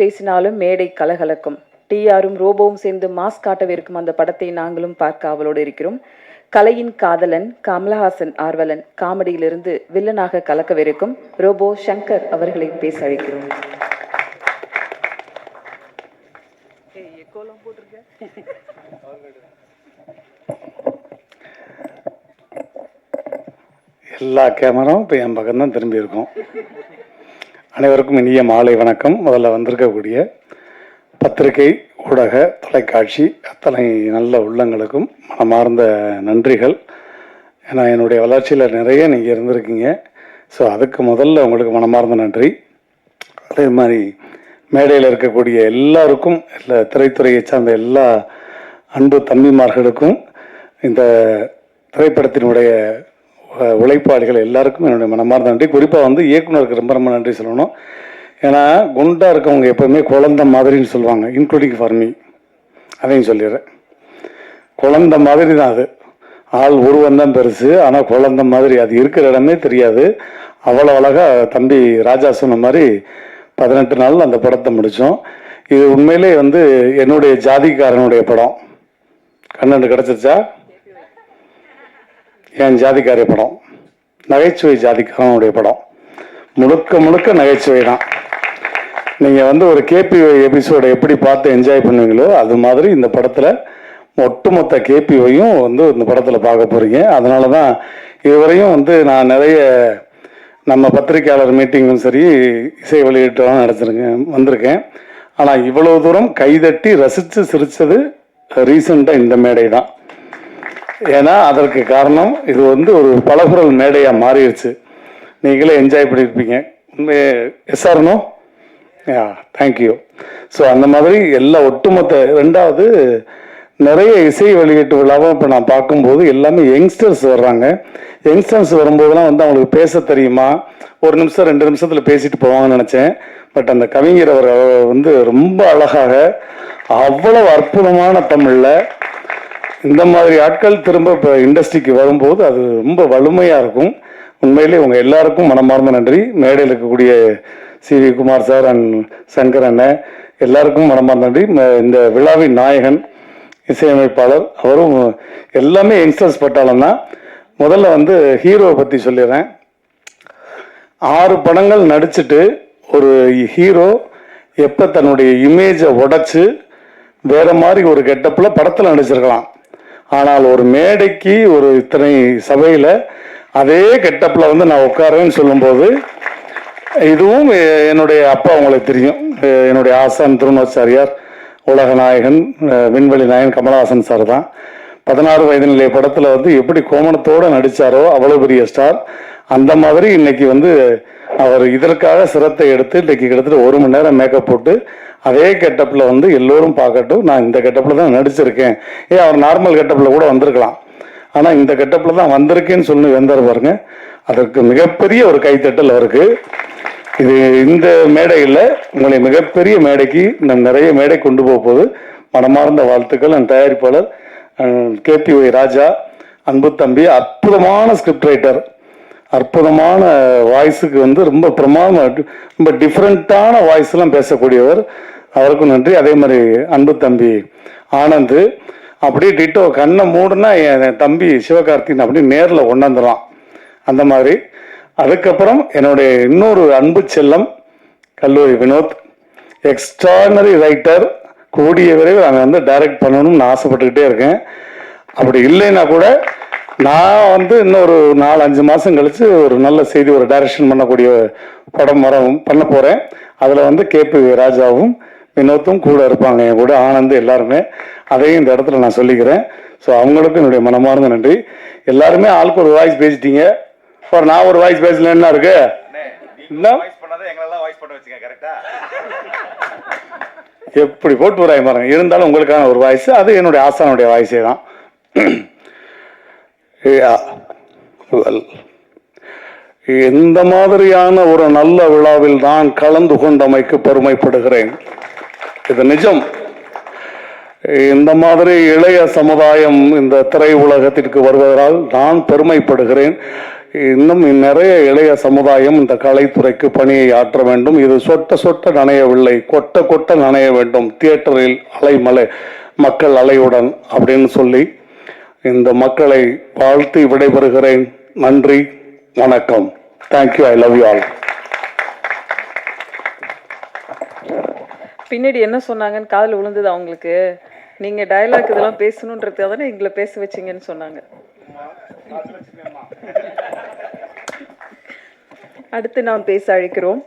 பேசினாலும் மேடை கலகலக்கும். டிஆரும் ரோபோவும் சேர்ந்து மாஸ் காட்டவிருக்கும் அந்த படத்தை நாங்களும் பார்க்க அவளோடு இருக்கிறோம். கலையின் காதலன் கமலஹாசன் ஆர்வலன் காமெடியிலிருந்து வில்லனாக கலக்கவிருக்கும் ரோபோ சங்கர் அவர்களை பேச அழைக்கிறோம் எல்லா கேமராவும் இப்போ என் பக்கம்தான் திரும்பி இருக்கும். அனைவருக்கும் இனிய மாலை வணக்கம். முதல்ல வந்திருக்கக்கூடிய பத்திரிகை ஊடக தொலைக்காட்சி அத்தனை நல்ல உள்ளங்களுக்கும் மனமார்ந்த நன்றிகள். ஏன்னா என்னுடைய வளர்ச்சியில் நிறைய நீங்கள் இருந்திருக்கீங்க. ஸோ அதுக்கு முதல்ல உங்களுக்கு மனமார்ந்த நன்றி. அதே மாதிரி மேடையில் இருக்கக்கூடிய எல்லாருக்கும் இல்லை திரைத்துறையை சார்ந்த எல்லா அன்பு தம்பிமார்களுக்கும் இந்த திரைப்படத்தினுடைய உழைப்பாளிகள் எல்லாருக்கும் என்னுடைய மனமார்ந்த நன்றி. குறிப்பாக வந்து இயக்குனருக்கு ரொம்ப ரொம்ப நன்றி சொல்லணும். ஏன்னா குண்டாக இருக்கவங்க எப்போவுமே குழந்த மாதிரின்னு சொல்லுவாங்க. இன்க்ளூடிங் ஃபார் மீ அதையும் சொல்லிடுறேன். குழந்த மாதிரி தான் அது. ஆள் உருவம் தான் பெருசு. ஆனால் குழந்த மாதிரி அது இருக்கிற இடமே தெரியாது. அவ்வளோ அழகா தம்பி ராஜா சொன்ன மாதிரி பதினெட்டு நாள் அந்த படத்தை முடித்தோம் இது உண்மையிலே வந்து என்னுடைய ஜாதிக்காரனுடைய படம். கண்ணெண்டு கிடச்சிருச்சா? என் ஜாதிக்காரி படம் நகைச்சுவை ஜாதிக்காரனுடைய படம். முழுக்க முழுக்க நகைச்சுவை தான். நீங்கள் வந்து ஒரு கேபிஒய் எபிசோடை எப்படி பார்த்து என்ஜாய் பண்ணுவீங்களோ அது மாதிரி இந்த படத்தில் ஒட்டுமொத்த கேபிஒயும் வந்து இந்த படத்தில் பார்க்க போகிறீங்க அதனால தான் இதுவரையும் வந்து நான் நிறைய நம்ம பத்திரிக்கையாளர் மீட்டிங்கும் சரி இசை வெளியீட்டெல்லாம் நடத்திருக்கேன் வந்திருக்கேன். ஆனால் இவ்வளோ தூரம் கைதட்டி ரசித்து சிரித்தது ரீசெண்டாக இந்த மேடை தான். ஏன்னா அதற்கு காரணம் இது வந்து ஒரு பலகுரல் மேடையாக மாறிடுச்சு. நீங்களே என்ஜாய் பண்ணியிருப்பீங்க உண்மை எஸ்ஆர்னோ யா தேங்க்யூ ஸோ அந்த மாதிரி எல்லா ஒட்டுமொத்த ரெண்டாவது நிறைய இசை வெளியீட்டு விழாவும் இப்போ நான் பார்க்கும்போது எல்லாமே யங்ஸ்டர்ஸ் வர்றாங்க. யங்ஸ்டர்ஸ் வரும்போதெல்லாம் வந்து அவங்களுக்கு பேச தெரியுமா? ஒரு நிமிஷம் ரெண்டு நிமிஷத்தில் பேசிட்டு போவாங்கன்னு நினச்சேன். பட் அந்த கவிஞர் அவர் வந்து ரொம்ப அழகாக அவ்வளவு அற்புதமான தமிழில் இந்த மாதிரி ஆட்கள் திரும்ப இப்போ இண்டஸ்ட்ரிக்கு வரும்போது அது ரொம்ப வலிமையாக இருக்கும். உண்மையிலே உங்கள் எல்லாருக்கும் மனமார்ந்த நன்றி. மேடையில் இருக்கக்கூடிய C V Kumar sir and Sankar அண்ணன் எல்லாருக்கும் மனமார்ந்த நன்றி. இந்த விழாவின் நாயகன் இசையமைப்பாளர் அவரும் எல்லாமே யங்ஸ்டர்ஸ் பட்டாளம் தான். முதல்ல வந்து ஹீரோவை பற்றி சொல்லிடுறேன். ஆறு படங்கள் நடிச்சுட்டு ஒரு ஹீரோ எப்போ தன்னுடைய இமேஜை உடைச்சு வேற மாதிரி ஒரு கெட்டப்பில் படத்தில் நடிச்சிருக்கலாம். ஆனால் ஒரு மேடைக்கு ஒரு இத்தனை சபையில் அதே கெட்டப்பில் வந்து நான் உட்காருவேன்னு சொல்லும்போது இதுவும் என்னுடைய அப்பா உங்களுக்கு தெரியும். என்னுடைய ஆசான் திருநாச்சாரியார் உலக நாயகன் விண்வெளி நாயகன் கமலஹாசன் சார் தான். பதினாறு வயது நிலைய படத்தில் வந்து எப்படி கோமணத்தோடு நடித்தாரோ அவ்வளோ பெரிய ஸ்டார். அந்த மாதிரி இன்னைக்கு வந்து அவர் இதற்காக சிரத்தை எடுத்து இன்றைக்கு கிட்டத்தட்ட ஒரு மணி நேரம் மேக்கப் போட்டு அதே கெட்டப்பில் வந்து எல்லோரும் பார்க்கட்டும். நான் இந்த கெட்டப்பில் தான் நடிச்சிருக்கேன். ஏன் அவர் நார்மல் கெட்டப்பில் கூட வந்திருக்கலாம். ஆனால் இந்த கெட்டப்பில் தான் வந்திருக்கேன்னு சொல்லி வந்தார் பாருங்க. அதற்கு மிகப்பெரிய ஒரு கைத்தட்டல் அவருக்கு. இது இந்த மேடையில் உங்களை மிகப்பெரிய மேடைக்கு நான் நிறைய மேடை கொண்டு போக போது மனமார்ந்த வாழ்த்துக்கள். என் தயாரிப்பாளர் கேபி ஒய் ராஜா அன்பு தம்பி அற்புதமான ஸ்கிரிப்ட் ரைட்டர் அற்புதமான வாய்ஸுக்கு வந்து ரொம்ப பிரமாதமாக ரொம்ப டிஃப்ரெண்ட்டான வாய்ஸ்லாம் பேசக்கூடியவர். அவருக்கும் நன்றி. அதே மாதிரி அன்பு தம்பி ஆனந்த். அப்படியே டிட்டோ கண்ணை மூடுனா என் தம்பி சிவகார்த்திகன் அப்படியே நேரில் கொண்டாந்துடலாம் அந்த மாதிரி. அதுக்கப்புறம் என்னுடைய இன்னொரு அன்பு செல்லம் கல்லூரி வினோத். எக்ஸ்ட்ரானரி ரைட்டர் கூடிய விரைவில் அவன் வந்து டைரக்ட் பண்ணணும்னு ஆசைப்பட்டுக்கிட்டே இருக்கேன். அப்படி இல்லைன்னா கூட நான் வந்து இன்னொரு நாலு அஞ்சு மாதம் கழிச்சு ஒரு நல்ல செய்தி ஒரு டைரக்ஷன் பண்ணக்கூடிய படம் வர பண்ண போகிறேன் அதில் வந்து கேபி ராஜாவும் வினோத்தும் கூட இருப்பாங்க என் கூட ஆனந்த் எல்லாருமே. அதையும் இந்த இடத்துல நான் சொல்லிக்கிறேன். ஸோ அவங்களுக்கும் என்னுடைய மனமார்ந்த நன்றி. எல்லாருமே ஆளுக்கு ஒரு வாய்ஸ் பேசிட்டீங்க. அப்புறம் நான் ஒரு வாய்ஸ் பேசல என்ன இருக்கு? எப்படி போட்டு வராய் பாருங்க. இருந்தாலும் உங்களுக்கான ஒரு வாய்ஸ் அது என்னுடைய ஆசானுடைய வாய்ஸே தான். இந்த மாதிரியான ஒரு நல்ல விழாவில் நான் கலந்து கொண்டமைக்கு பெருமைப்படுகிறேன். இது நிஜம். இந்த மாதிரி இளைய சமுதாயம் இந்த திரை உலகத்திற்கு வருவதால் நான் பெருமைப்படுகிறேன். இன்னும் நிறைய இளைய சமுதாயம் இந்த கலைத்துறைக்கு பணியை ஆற்ற வேண்டும். இது சொட்ட சொட்ட நனையவில்லை. கொட்ட கொட்ட நனைய வேண்டும். தியேட்டரில் அலைமலை மக்கள் அலையுடன் அப்படின்னு சொல்லி இந்த மக்களை வாழ்த்து விடைபெறுகிறேன். நன்றி வணக்கம். Thank you I love you all பின்னாடி என்ன சொன்னாங்கன்னு காதில் விழுந்தது அவங்களுக்கு. நீங்க டயலாக் இதெல்லாம் பேசணுன்றது தானே எங்களை பேச வச்சீங்கன்னு சொன்னாங்க. அடுத்து நாம் பேச அழைக்கிறோம்.